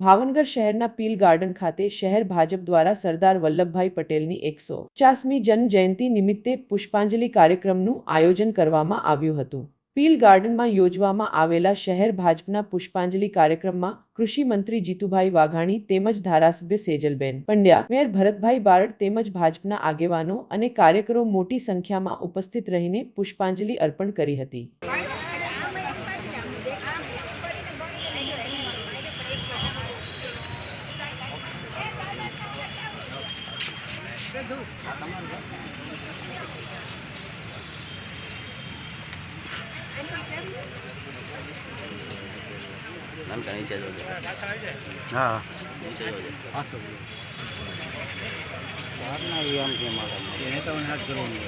ભાવનગર શહેરના પીલ ગાર્ડન ખાતે શહેર ભાજપ દ્વારા સરદાર વલ્લભભાઈ પટેલની એકસો પચાસમી જન્મજયંતિ નિમિત્તે પુષ્પાંજલિ કાર્યક્રમનું આયોજન કરવામાં આવ્યું હતું. પીલ ગાર્ડનમાં યોજવામાં આવેલા શહેર ભાજપના પુષ્પાંજલિ કાર્યક્રમમાં કૃષિ મંત્રી જીતુભાઈ વાઘાણી તેમજ ધારાસભ્ય સેજલબેન પંડ્યા, મેયર ભરતભાઈ બારડ તેમજ ભાજપના આગેવાનો અને કાર્યકરો મોટી સંખ્યામાં ઉપસ્થિત રહીને પુષ્પાંજલિ અર્પણ કરી હતી. નાનકા નીચે ચાલો હા બહારના આમ કેમ એને તો હાથ કરવાનું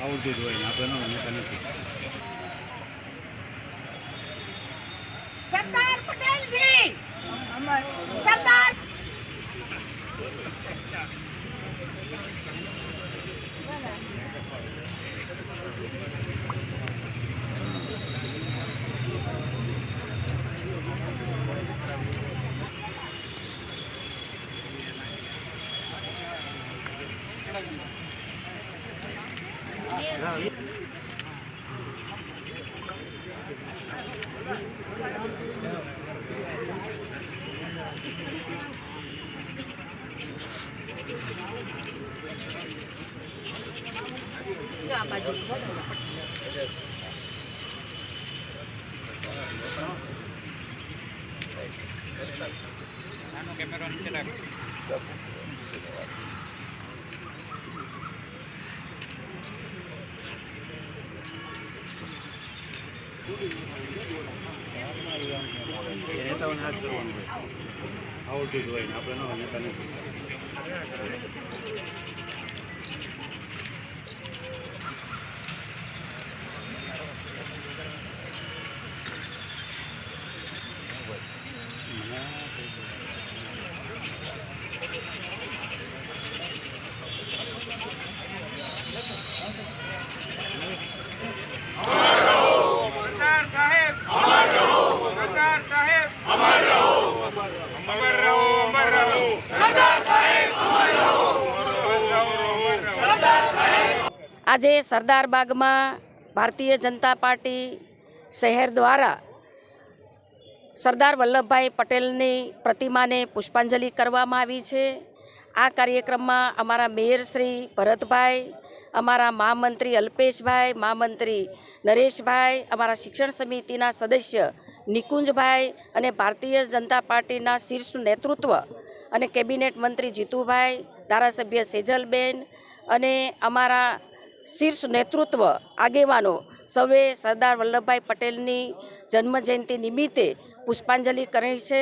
આવડતું જ હોય ને આપણે નેતા નથી સરદાર પટેલજી. સરદાર Siapa juga? Ano camera nila? એ નેતાઓને હાથ કરવાનું હોય. જ હોય આપણે ન નેતા નથી સરદાર સાહેબ અમર રહો સરદાર સાહેબ અમર રહો અમર રહો અમર રહો સરદાર સાહેબ અમર રહો અમર રહો આજે સરદાર બાગમાં ભારતીય જનતા પાર્ટી શહેર દ્વારા સરદાર વલ્લભભાઈ પટેલની પ્રતિમાને પુષ્પાંજલિ કરવામાં આવી છે. આ કાર્યક્રમમાં અમારા મેયર શ્રી ભરતભાઈ, અમારા મહામંત્રી અલ્પેશભાઈ મહામંત્રી નરેશભાઈ, અમારા શિક્ષણ સમિતિના સદસ્ય નિકુંજભાઈ અને ભારતીય જનતા પાર્ટીના શીર્ષ નેતૃત્વ અને કેબિનેટ મંત્રી જીતુભાઈ, ધારાસભ્ય સેજલબેન અને અમારા શીર્ષ નેતૃત્વ આગેવાનો સૌએ સરદાર વલ્લભભાઈ પટેલની જન્મજયંતિ નિમિત્તે પુષ્પાંજલિ કરી છે.